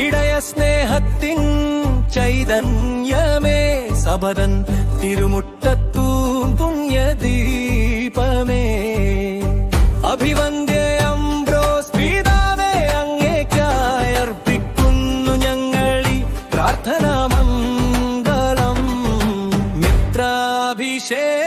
ഇടയ സ്നേഹത്തിൻ ചൈതന്യമേ സബരൻ തിരുമുട്ടത്തൂം പുണ്യദീപമേ. അഭിവന്ദ്യ അംബ്രോസ് പിതാവേ അങ്ങേക്കായി അർപ്പിക്കുന്നു ഞങ്ങളി പ്രാർത്ഥനാമംഗളം മിത്രാഭിഷേക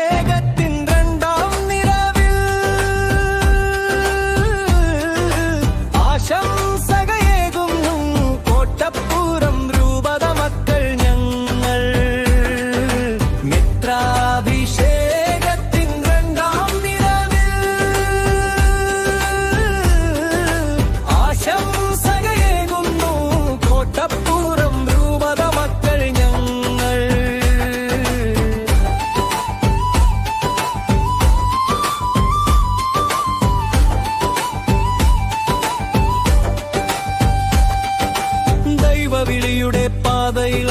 ദൈവവിളിയുടെ പാതയിൽ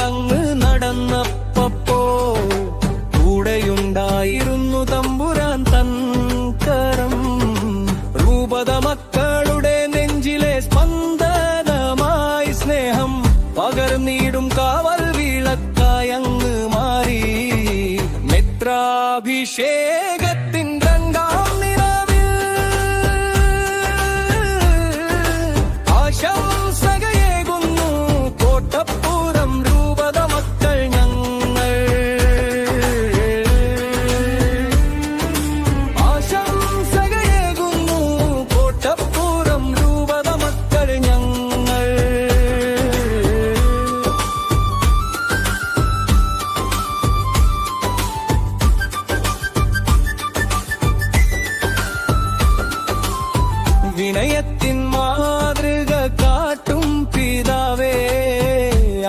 വിനയത്തിൻ മാതൃക കാട്ടും പിതാവേ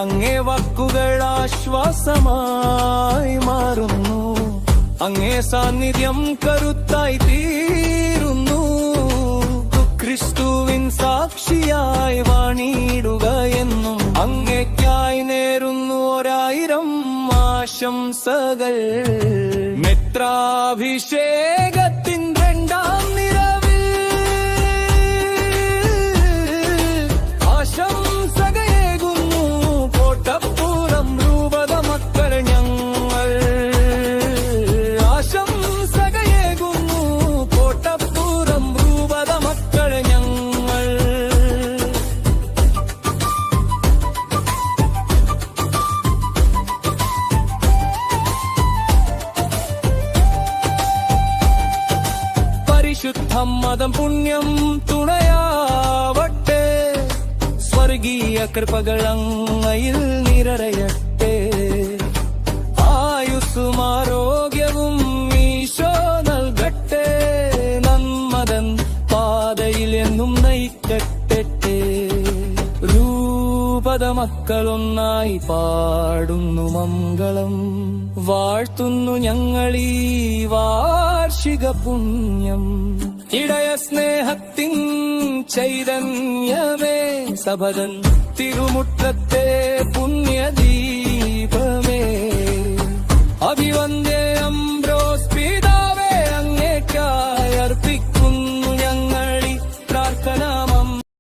അങ്ങേ വാക്കുകൾ ആശ്വാസമായി മാറുന്നു. അങ്ങേ സാന്നിധ്യം കരുത്തായി തീരുന്നു. ക്രിസ്തുവിൻ സാക്ഷിയായി വാണിടുക എന്നും അങ്ങേക്കായി നേരുന്നു ഒരായിരം ആശംസകൾ. മിത്രാഭിഷേകത്തിൻ പരിശുദ്ധം മതം പുണ്യം തുണയാവട്ടെ. സ്വർഗീയ കൃപകൾ അങ്ങയിൽ നിറയട്ടെ. ആയുസ്സും ആരോഗ്യവും ഈശോ നൽകട്ടെ. നന്മതൻ പാതയിൽ എന്നും നയിക്കട്ടെ. രൂപത മക്കളൊന്നായി പാടുന്നു മംഗളം. വാഴ്ത്തുന്നു ഞങ്ങളീ വാർഷിക പുണ്യം. ഇടയ സ്നേഹത്തിൻ ചൈതന്യമേ സബദൻ തിരുമുറ്റത്തെ പുണ്യദീപമേ. അഭിവന്ദേ